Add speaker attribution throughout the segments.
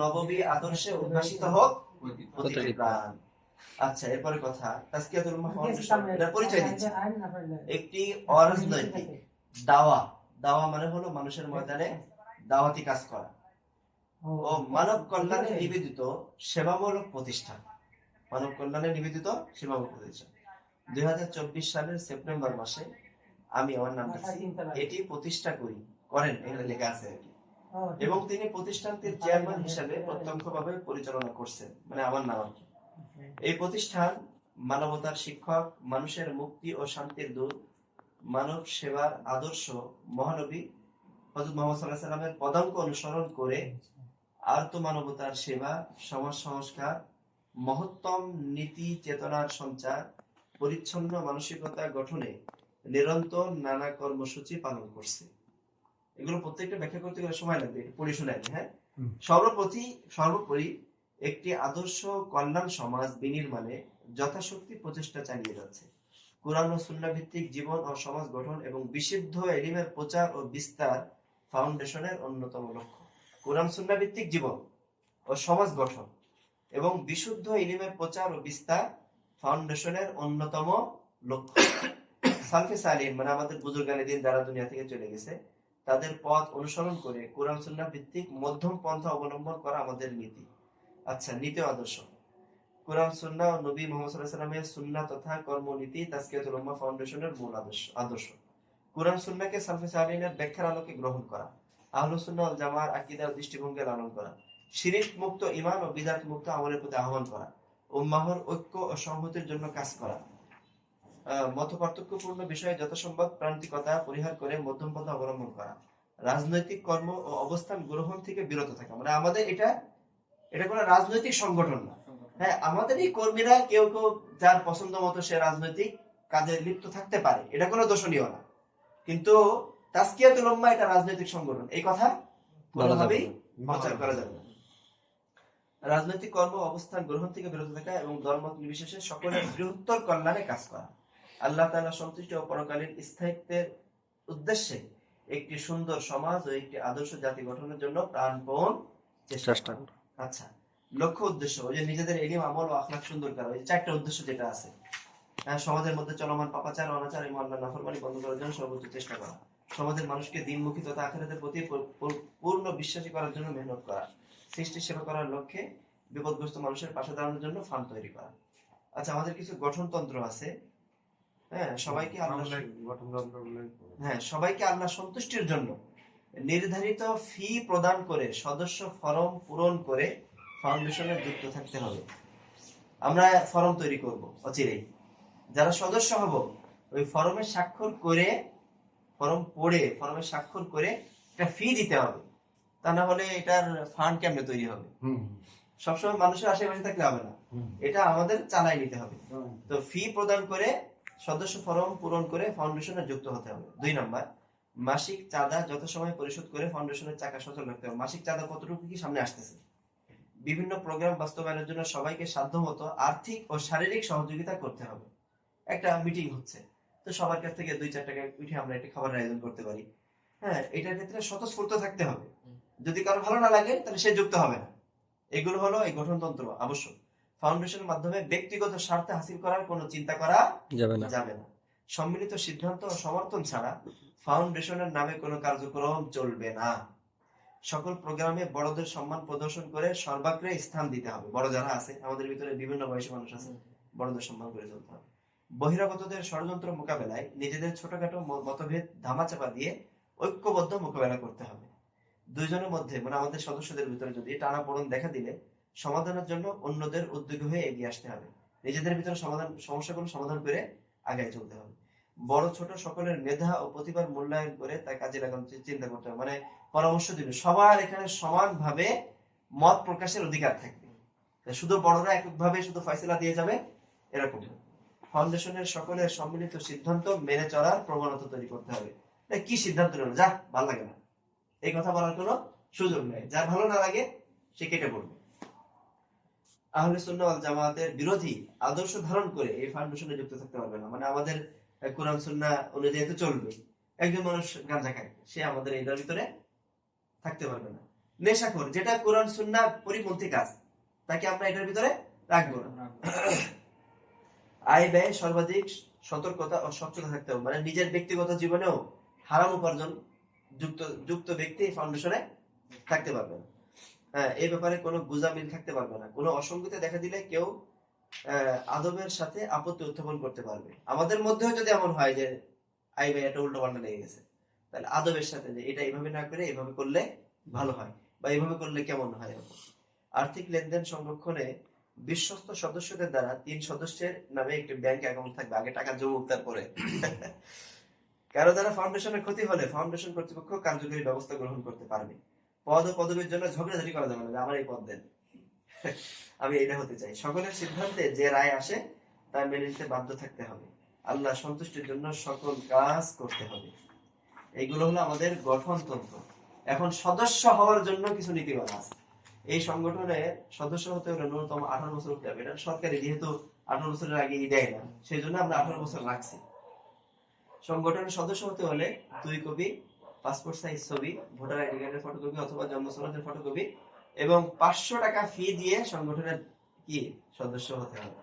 Speaker 1: নববী আদর্শে উদ্ভাসিত হোক
Speaker 2: প্রতিটি
Speaker 1: প্রতিটি প্রাণ। আচ্ছা এরপরে কথা। এটা পরিচয় দিচ্ছে। একটি অরাজনৈতিক দাওয়া। দাওয়া মানে হলো মানুষের ময়দানে দাওয়াতি কাজ করা। ও মানব কল্যাণে নিবেদিত সেবামূলক প্রতিষ্ঠান। মানব কল্যাণে নিবেদিত সেবামূলক প্রতিষ্ঠান। দুই হাজার চব্বিশ সালের সেপ্টেম্বর মাসে আমি আমার নামটা এটি প্রতিষ্ঠা করি করেন এখানে লেখা আছে আর কি। এবং তিনি প্রতিষ্ঠানটির চেয়ারম্যান হিসেবে প্রত্যক্ষভাবে পরিচালনা করছেন। মানে আমার নাম আর। এই প্রতিষ্ঠান মানবতার শিক্ষক মানুষের মুক্তি ও শান্তির দূত মানব সেবার আদর্শ মহানবী হজরত মোহাম্মদ সাল্লাহ সাল্লামের পদাঙ্ক অনুসরণ করে আর্ত মানবতার সেবা সমাজ সংস্কার মহত্তম নীতি চেতনার সঞ্চার পরিচ্ছন্ন মানসিকতা গঠনে নিরন্তর নানা কর্মসূচি পালন করছে। এগুলো প্রত্যেকটা ব্যাখ্যা করতে গেলে সময় লাগবে পড়ে শোনাই হ্যাঁ? সর্বপ্রতি সর্বোপরি একটি আদর্শ কল্যাণ সমাজ বিনির্মাণে যথাশক্তি প্রচেষ্টা চালিয়ে যাচ্ছে। কোরআন ও সুন্না ভিত্তিক জীবন ও সমাজ গঠন এবং বিশুদ্ধ এলিমের প্রচার ও বিস্তার ফাউন্ডেশনের অন্যতম লক্ষ্য। কোরআন সুন্না ভিত্তিক জীবন ও সমাজ গঠন এবং বিশুদ্ধ ইলিমের প্রচার ও বিস্তার ফাউন্ডেশনের অন্যতম লক্ষ্য। সালফে সালিম মানে আমাদের বুজুর্গানি দিন যারা দুনিয়া থেকে চলে গেছে তাদের পথ অনুসরণ করে কোরআন সুন্না ভিত্তিক মধ্যম পন্থা অবলম্বন করা আমাদের নীতি। আচ্ছা নীতি আদর্শ। কোরআন সুন্না ও নবী মোহাম্মদ সাল্লাহ সাল্লামের সুন্না তথা কর্মনীতি তাজকিয়াতুল ফাউন্ডেশনের মূল আদর্শ আদর্শ। কোরআন সুন্নাকে সালফে সালিনের ব্যাখ্যার আলোকে গ্রহণ করা আহলু সুন্নাহ ওয়াল জামার আকীদা ও দৃষ্টিভঙ্গি লালন করা শিরিক মুক্ত ইমান ও বিদাত মুক্ত আমলের প্রতি আহ্বান করা, উম্মাহর ঐক্য ও সংহতির জন্য কাজ করা। মত পার্থক্যপূর্ণ বিষয়ে যথাসম্ভব প্রান্তিকতা পরিহার করে মধ্যম পথ অবলম্বন করা। রাজনৈতিক কর্ম ও অবস্থান গ্রহণ থেকে বিরত থাকা। মানে আমাদের এটা এটা কোনো রাজনৈতিক সংগঠন না। হ্যাঁ আমাদের এই কর্মীরা কেউ কেউ যার পছন্দ মতো সে রাজনৈতিক কাজে লিপ্ত থাকতে পারে। এটা কোনো দোষণীয় না। কিন্তু তাস্কিয়াতুল এটা রাজনৈতিক সংগঠন। এই কথা কোনোভাবেই প্রচার করা যাবে না। রাজনৈতিক কর্ম অবস্থান গ্রহণ থেকে বিরত থাকা এবং ধর্মত নির্বিশেষে সকলের বৃহত্তর কল্যাণে কাজ করা। আল্লাহ তাআলা সন্তুষ্ট ও পরকালীন স্থায়িত্বের উদ্দেশ্যে একটি সুন্দর সমাজ ও একটি আদর্শ জাতি গঠনের জন্য প্রাণপণ চেষ্টা আচ্ছা লক্ষ্য উদ্দেশ্য ওই যে নিজেদের এলিম আমল ও আখলাক সুন্দর করা ওই চারটা উদ্দেশ্য যেটা আছে। হ্যাঁ, সমাজের মধ্যে চলমান পাপাচার অনাচার এবং আল্লাহ নাফরমানি বন্ধ করার জন্য সর্বোচ্চ চেষ্টা করা। সমাজের মানুষকে দিনমুখী তথা আখেরাতের প্রতি পূর্ণ বিশ্বাসী করার জন্য মেহনত করা সৃষ্টি সেবা করার লক্ষ্যে বিপদগ্রস্ত মানুষের পাশে দাঁড়ানোর জন্য ফান্ড তৈরি করা। আচ্ছা আমাদের কিছু গঠনতন্ত্র আছে। হ্যাঁ সবাইকে আল্লাহ হ্যাঁ সবাইকে আল্লাহ সন্তুষ্টির জন্য নির্ধারিত ফি প্রদান করে সদস্য ফরম পূরণ করে ফাউন্ডেশনে যুক্ত থাকতে হবে। আমরা ফরম তৈরি করব অচিরেই। যারা সদস্য হব ওই ফরমে স্বাক্ষর করে ফরম পড়ে ফরমে স্বাক্ষর করে একটা ফি দিতে হবে। তা না হলে এটার ফান্ড কেমনে তৈরি হবে? সবসময় মানুষের আশেপাশে থাকলে হবে না। এটা আমাদের চালাই নিতে হবে। তো ফি প্রদান করে সদস্য ফরম পূরণ করে ফাউন্ডেশনে যুক্ত হতে হবে। দুই নম্বর, মাসিক চাঁদা যত সময় পরিশোধ করে ফাউন্ডেশনের চাকা সচল রাখতে হবে। মাসিক চাঁদা কতটুকু কি সামনে আসতেছে? বিভিন্ন প্রোগ্রাম বাস্তবায়নের জন্য সবাইকে সাধ্যমতো আর্থিক ও শারীরিক সহযোগিতা করতে হবে। একটা মিটিং হচ্ছে। তো সবার কাছ থেকে দুই চার টাকা উঠে আমরা একটা খাবারের আয়োজন করতে পারি। হ্যাঁ এটার ক্ষেত্রে স্বতঃস্ফূর্ত থাকতে হবে। যদি কারও ভালো না লাগে, তাহলে সে যুক্ত হবে না। এগুলো হলো এই গঠনতন্ত্র আবশ্যক। ফাউন্ডেশনের মাধ্যমে ব্যক্তিগত স্বার্থ হাসিল করার কোনো চিন্তা করা
Speaker 2: যাবে না।
Speaker 1: সম্মিলিত সিদ্ধান্ত ও সমর্থন ছাড়া ফাউন্ডেশনের নামে কোনো কার্যক্রম চলবে না। সকল প্রোগ্রামে বড়দের সম্মান প্রদর্শন করে সর্বাগ্রে স্থান দিতে হবে। বড় যারা আছে আমাদের ভিতরে বিভিন্ন বয়সী মানুষ আছে বড়দের সম্মান করে চলতে হবে। বহিরাগতদের ষড়যন্ত্র মোকাবেলায় নিজেদের ছোটখাটো মতভেদ ধামাচাপা দিয়ে ঐক্যবদ্ধ মোকাবেলা করতে হবে। দুইজনের মধ্যে মানে আমাদের সদস্যদের ভিতরে যদি টানাপোড়েন দেখা দিলে সমাধানের জন্য অন্যদের উদ্যোগী হয়ে এগিয়ে আসতে হবে। নিজেদের ভিতরে সমাধান, সমস্যাগুলো সমাধান করে আগায় চলতে হবে। বড়, ছোট সকলের মেধা ও প্রতিভার মূল্যায়ন করে তা কাজে লাগানোর চিন্তা করতে হবে। মানে পরামর্শ দিবে। সবার এখানে সমানভাবে মত প্রকাশের অধিকার থাকবে। শুধু বড়রা এককভাবে শুধু ফয়সলা দিয়ে যাবে, এরকম ফাউন্ডেশনের সকলের সম্মিলিত সিদ্ধান্ত মেনে চলার প্রবণতা তৈরি করতে হবে। কি সিদ্ধান্ত নেবে? যা, ভালো লাগে না। এই কথা বলার কোনো সুযোগ নেই। যার ভালো না লাগে, সে কেটে পড়বে। আহলে সুন্নাহ জামাতের বিরোধী আদর্শ ধারণ করে এই ফাউন্ডেশনে যুক্ত থাকতে পারবে না। মানে আমাদের কোরআন, সুন্নাহ অনুযায়ী তো চলবে। একজন মানুষ গাঁজা খায়, সে আমাদের এটার ভিতরে থাকতে পারবে না। নেশাখোর, যেটা কোরআন, সুন্নাহ পরিপন্থী কাজ, তাকে আমরা এটার ভিতরে রাখব না। আয় ব্যয়, সর্বাধিক সতর্কতা ও স্বচ্ছতা থাকতে হবে। মানে নিজের ব্যক্তিগত জীবনেও হারাম উপার্জন যুক্ত যুক্ত ব্যক্তি ফাউন্ডেশনে থাকতে পারবে না। হ্যাঁ এই ব্যাপারে কোনো গুজামিল থাকতে পারবে না। কোনো অসঙ্গতি দেখা দিলে কেউ আদবের সাথে আপত্তি উত্থাপন করতে পারবে। আমাদের মধ্যেও যদি এমন হয় যে, আই ভাই একটা উল্টো পাল্টা লেগে গেছে। তাহলে আদবের সাথে যে, এটা এইভাবে না করে এইভাবে করলে ভালো হয় বা এইভাবে করলে কেমন হয়? আর্থিক লেনদেন সংরক্ষণে বিশ্বস্ত সদস্যদের দ্বারা তিন সদস্যের নামে একটি ব্যাংক অ্যাকাউন্ট থাকবে। আগে টাকা জমুক তারপরে। কারও দ্বারা ফাউন্ডেশনের ক্ষতি হলে ফাউন্ডেশন কর্তৃপক্ষ কার্যকরী ব্যবস্থা গ্রহণ করতে পারবে। পদ পদবীর জন্য ঝগড়াঝাটি করা যাবে না, যে আমার এই পদ দেন। আমি এটা হতে চাই। সকলের সিদ্ধান্তে যে রায় আসে, তা মেনে নিতে বাধ্য থাকতে হবে। আল্লাহ সন্তুষ্টির জন্য সকল কাজ করতে হবে। এইগুলো হলো আমাদের গঠনতন্ত্র। এখন সদস্য হওয়ার জন্য কিছু নীতিমালা আছে। এই সংগঠনে সদস্য হতে হলে ন্যূনতম আঠারো বছর হতে হবে। এটা সরকারি, যেহেতু আঠারো বছরের আগে দেয় না, সেই জন্য আমরা আঠারো বছর রাখছি। সংগঠনের সদস্য হতে হলে দুই কপি পাসপোর্ট সাইজ ছবি ভোটার আইডি কার্ডের ফটোকপি অথবা জন্ম সনদের ফটোকপি এবং পাঁচশো টাকা ফি দিয়ে সংগঠনের কি সদস্য হতে হবে।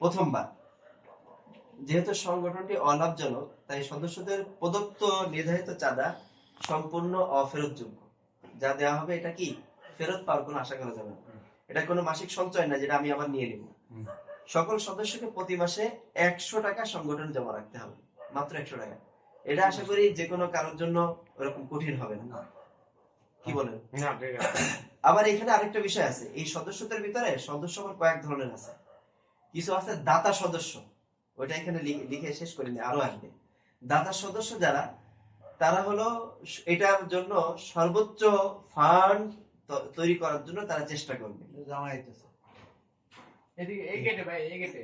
Speaker 1: প্রথমবার। যেহেতু সংগঠনটি অলাভজনক তাই সদস্যদের প্রদত্ত নির্ধারিত চাঁদা সম্পূর্ণ অফেরতযোগ্য। যা দেওয়া হবে এটা কি? ফেরত পাওয়ার কোনো আশা করা যাবে না। এটা কোনো মাসিক সঞ্চয় না যেটা আমি আবার নিয়ে নিব। সকল সদস্যকে প্রতি মাসে একশো টাকা সংগঠন জমা রাখতে হবে। মাত্র একশো টাকা। এটা আশা করি যে কোনো কারোর জন্য ওরকম কঠিন হবে না। কি বলেন?
Speaker 2: না ঠিক আছে।
Speaker 1: আবার এখানে আরেকটা বিষয় আছে। এই সদস্যদের ভিতরে সদস্য আবার কয়েক ধরনের আছে। কিছু আছে দাতা সদস্য। ওইটা এখানে লিখে- লিখে শেষ করিনি আরও আসবে। দাতা সদস্য যারা তারা হলো এটার জন্য সর্বোচ্চ ফান্ড তৈরি করার জন্য তারা চেষ্টা করবে।
Speaker 3: জামা আইতেছে
Speaker 4: এদিকে এই গেটে ভাই এই গেটে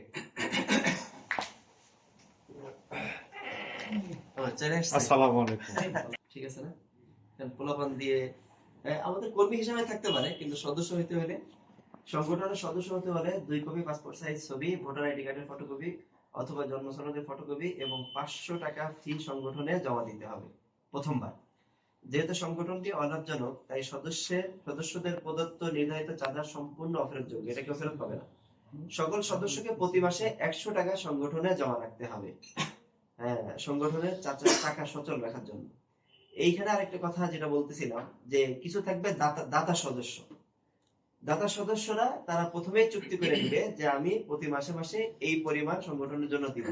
Speaker 1: ও, চলে
Speaker 2: আসসালামু আলাইকুম।
Speaker 1: ঠিক আছে না? পোলাপান দিয়ে আমাদের কর্মী হিসেবে থাকতে পারে কিন্তু সদস্য হতে হলে সংগঠনের সদস্য হতে হলে দুই কপি পাসপোর্ট সাইজ ছবি ভোটার আইডি কার্ডের ফটোকপি অথবা জন্ম সনদের ফটোকপি এবং পাঁচশো টাকা ফি সংগঠনে জমা দিতে হবে প্রথমবার। যেহেতু সংগঠনটি অলাভজনক তাই সদস্যের সদস্যদের প্রদত্ত নির্ধারিত চাঁদা সম্পূর্ণ অফেরতযোগ্য এটা কেউ ফেরত পাবে না। সকল সদস্যকে প্রতি মাসে একশো টাকা সংগঠনে জমা রাখতে হবে। হ্যাঁ সংগঠনের চাচা- টাকা সচল রাখার জন্য। এইখানে আরেকটা কথা যেটা বলতেছিলাম, যে কিছু থাকবে দাতা দাতা সদস্য। দাতা সদস্যরা তারা প্রথমেই চুক্তি করে দিবে যে আমি প্রতি মাসে মাসে এই পরিমাণ সংগঠনের জন্য দিব।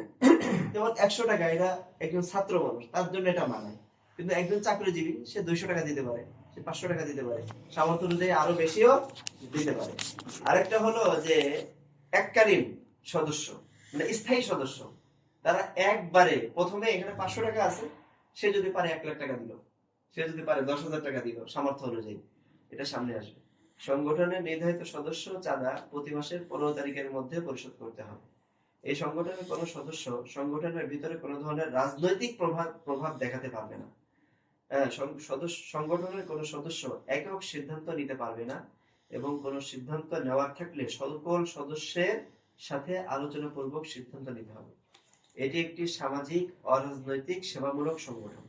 Speaker 1: যেমন একশো টাকা, এটা একজন ছাত্র মানুষ, তার জন্য এটা মানায়। কিন্তু একজন চাকরিজীবী, সে দুইশো টাকা দিতে পারে, সে পাঁচশো টাকা দিতে পারে। সামর্থ্য অনুযায়ী আরও বেশিও দিতে পারে। আরেকটা হলো যে এককালীন সদস্য মানে স্থায়ী সদস্য। তারা একবারে প্রথমে এখানে পাঁচশো টাকা আছে, সে যদি পারে এক লাখ টাকা দিল, সে যদি পারে দশ হাজার টাকা দিল, সামর্থ্য অনুযায়ী এটা সামনে আসবে। সংগঠনের নির্ধারিত সদস্য চাঁদা প্রতি মাসের পনেরো তারিখের মধ্যে পরিশোধ করতে হবে। এই সংগঠনের কোনো সদস্য সংগঠনের ভিতরে কোনো ধরনের রাজনৈতিক প্রভাব প্রভাব দেখাতে পারবে না। সংগঠনের কোনো সদস্য একক সিদ্ধান্ত নিতে পারবে না এবং কোনো সিদ্ধান্ত নেওয়ার থাকলে সকল সদস্যের সাথে আলোচনা পূর্বক সিদ্ধান্ত নিতে হবে। এটি একটি সামাজিক, অরাজনৈতিক, সেবামূলক সংগঠন।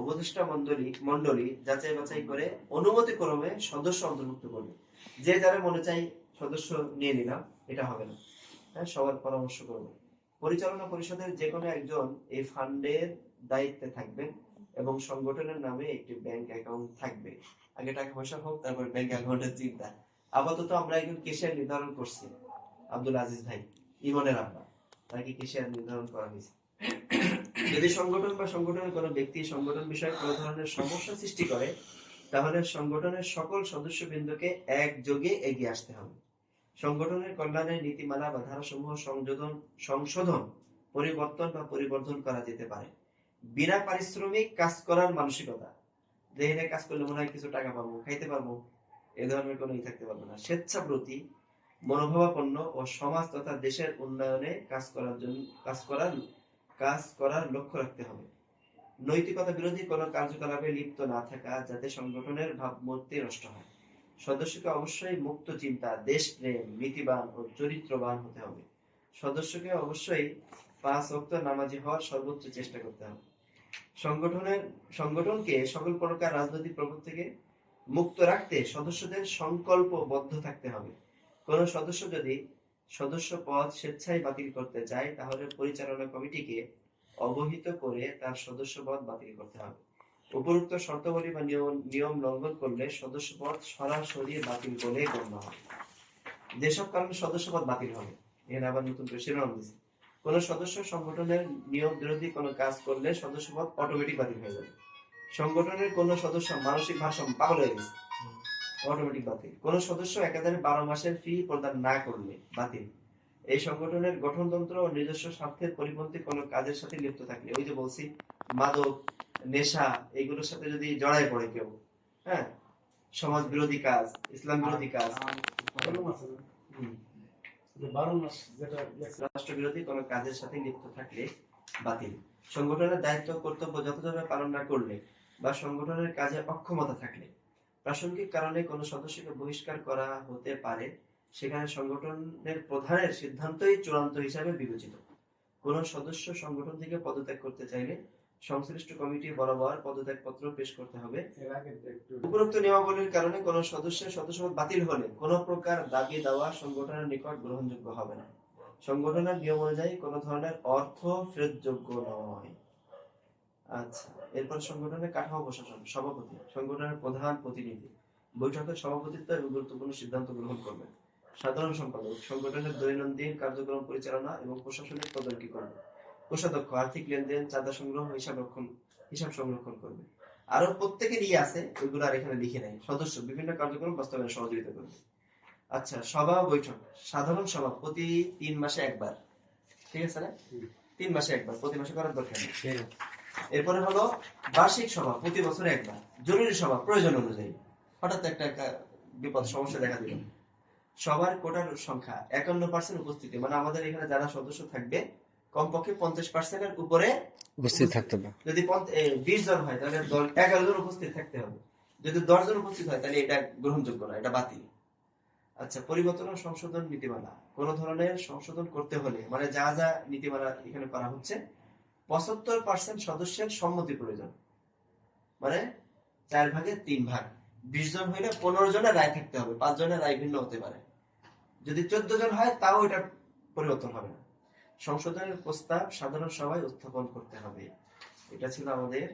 Speaker 1: উপদেষ্টা মন্ডলী মন্ডলী যাচাই বাছাই করে অনুমতি ক্রমে সদস্য অন্তর্ভুক্ত করবে। যে যারা মনে চাই সদস্য নিয়ে নিলাম, এটা হবে না। হ্যাঁ সবার পরামর্শ করবে। পরিচালনা পরিষদের যে কোনো একজন এই ফান্ডের দায়িত্বে থাকবেন এবং সংগঠনের নামে একটি ব্যাংক অ্যাকাউন্ট থাকবে। আগে টাকা পয়সা হোক, তারপর ব্যাংক অ্যাকাউন্টের চিন্তা। আপাতত আমরা একজন কেশিয়ার নির্ধারণ করছি। আব্দুল আজিজ ভাই, ইমনের আব্বা। তাকে কেশিয়ার নির্ধারণ করা হয়েছে। যদি সংগঠন বা সংগঠনের কোনো ব্যক্তি সংগঠন বিষয়ে কোনো ধরনের সমস্যা সৃষ্টি করে, তাহলে সংগঠনের সকল সদস্যবৃন্দকে একযোগে এগিয়ে আসতে হবে। সংগঠনের কল্যাণের নীতিমালা বা ধারাসমূহ সংযোজন, সংশোধন, পরিবর্তন বা পরিবর্ধন করা যেতে পারে। বিনা পারিশ্রমিক কাজ করার মানসিকতা। এখানে কাজ করলে মনে হয় কিছু টাকা পাবো, খাইতে পারব, এ ধরনের কোনো ই থাকতে পারবে না। স্বেচ্ছাপ্রতি মনোভাবাপন্ন ও সমাজ তথা দেশের উন্নয়নে কাজ করার জন্য, কাজ করার কাজ করার লক্ষ্য রাখতে হবে। নৈতিকতা বিরোধী কোনো কার্যকলাপে লিপ্ত না থাকা যাতে সংগঠনের ভাবমূর্তি নষ্ট হয়। সদস্যকে অবশ্যই মুক্ত চিন্তা, দেশপ্রেম, নীতিবান ও চরিত্রবান হতে হবে। সদস্যকে অবশ্যই পাঁচ অক্ত নামাজি হওয়ার সর্বোচ্চ চেষ্টা করতে হবে। সংগঠনের, সংগঠনকে সকল প্রকার রাজনৈতিক প্রভাব থেকে মুক্ত রাখতে সদস্যদের সংকল্পবদ্ধ থাকতে হবে। কোন সদস্য যদি সদস্য পদ স্বেচ্ছায় বাতিল করতে চায়, তাহলে পরিচালনা কমিটিকে অবহিত করে তার সদস্য পদ বাতিল করতে হবে। উপরোক্ত শর্তাবলী বা নিয়ম নিয়ম লঙ্ঘন করলে সদস্য পদ সরাসরি বাতিল বলে গণ্য হবে। যেসব কারণে সদস্য পদ বাতিল হবে, এখানে আবার নতুন করে শিরোনাম দিয়েছে। কোন সদস্য সংগঠনের নিয়ম বিরোধী কোনো কাজ করলে সদস্য পদ অটোমেটিক বাতিল হয়ে যাবে। সংগঠনের কোন সদস্য মানসিক ভারসাম্য পাগল হয়ে গেছে। অটোমেটিক বাতিল। কোন সদস্য একাধারে বারো মাসের ফি প্রদান না করলে বাতিল। এই সংগঠনের গঠনতন্ত্র ও নিজস্ব স্বার্থের পরিপন্থী কোনো কাজের সাথে লিপ্ত থাকলে ওই যে বলছি মাদক নেশা এগুলোর সাথে যদি জড়ায় পড়ে কেউ হ্যাঁ? সমাজ বিরোধী কাজ ইসলাম বিরোধী কাজ। রাষ্ট্র বিরোধী কোনো কাজের সাথে লিপ্ত থাকলে বাতিল। সংগঠনের দায়িত্ব কর্তব্য যথাযথভাবে পালন না করলে বা সংগঠনের কাজে অক্ষমতা থাকলে প্রাসঙ্গিক কারণে কোনো সদস্যকে বহিষ্কার করা হতে পারে সেখানে সংগঠনের প্রধানের সিদ্ধান্তই চূড়ান্ত হিসাবে বিবেচিত। কোন সদস্য সংগঠন থেকে পদত্যাগ করতে চাইলে সংশ্লিষ্ট কমিটি বরাবর পদত্যাগ পত্র পেশ করতে হবে। উপরোক্ত নিয়মাবলীর কারণে কোন সদস্যের সদস্যপদ বাতিল হলে কোন প্রকার দাবি দেওয়া সংগঠনের নিকট গ্রহণযোগ্য হবে না। সংগঠনের নিয়ম অনুযায়ী কোন ধরনের অর্থ ফেরতযোগ্য নয়। আচ্ছা এরপর সংগঠনের কাঠামো প্রশাসন সভাপতি সংগঠনের প্রধান প্রতিনিধি। বৈঠকের সভাপতিত্ব এবং গুরুত্বপূর্ণ সিদ্ধান্ত গ্রহণ করবেন। সাধারণ সম্পাদক সংগঠনের দৈনন্দিন কার্যক্রম পরিচালনা এবং প্রশাসনিক তদারকি করবে কোষাধ্যক্ষ আর্থিক লেনদেন চাঁদা সংগ্রহ হিসাব রক্ষণ হিসাব সংরক্ষণ করবে। আরও প্রত্যেকের ইয়ে আছে ওইগুলো আর এখানে লিখে নাই। সদস্য বিভিন্ন কার্যক্রম বাস্তবায়নে সহযোগিতা করবে। আচ্ছা সভা বৈঠক। সাধারণ সভা প্রতি তিন মাসে একবার। ঠিক আছে না? তিন মাসে একবার প্রতি মাসে করার দরকার নেই। এরপরে হলো বার্ষিক সভা প্রতি বছরে একবার। জরুরি সভা প্রয়োজন অনুযায়ী। হঠাৎ একটা বিপদ সমস্যা দেখা দিল। সবার কোটার সংখ্যা একান্ন পার্সেন্ট উপস্থিতি। মানে আমাদের এখানে যারা সদস্য থাকবে কমপক্ষে পঞ্চাশ পার্সেন্টের উপরে
Speaker 3: উপস্থিত থাকতে হবে।
Speaker 1: যদি বিশ জন হয় তাহলে দল- এগারো জন উপস্থিত থাকতে হবে। যদি দশ জন উপস্থিত হয় তাহলে এটা গ্রহণযোগ্য না এটা বাতিল। আচ্ছা পরিবর্তন ও সংশোধন নীতিমালা। কোন ধরনের সংশোধন করতে হলে মানে যা যা নীতিমালা এখানে করা হচ্ছে পঁচাত্তর পার্সেন্ট সদস্যের সম্মতি প্রয়োজন। মানে চার ভাগে তিন ভাগ। বিশ জন হইলে পনেরো জনের রায় থাকতে হবে, পাঁচ জনের রায় ভিন্ন হতে পারে। যদি চোদ্দ জন হয়, তাও এটা পরিবর্তন হবে না। সংশোধনের প্রস্তাব সাধারণ সভায় উত্থাপন করতে হবে। এটা ছিল আমাদের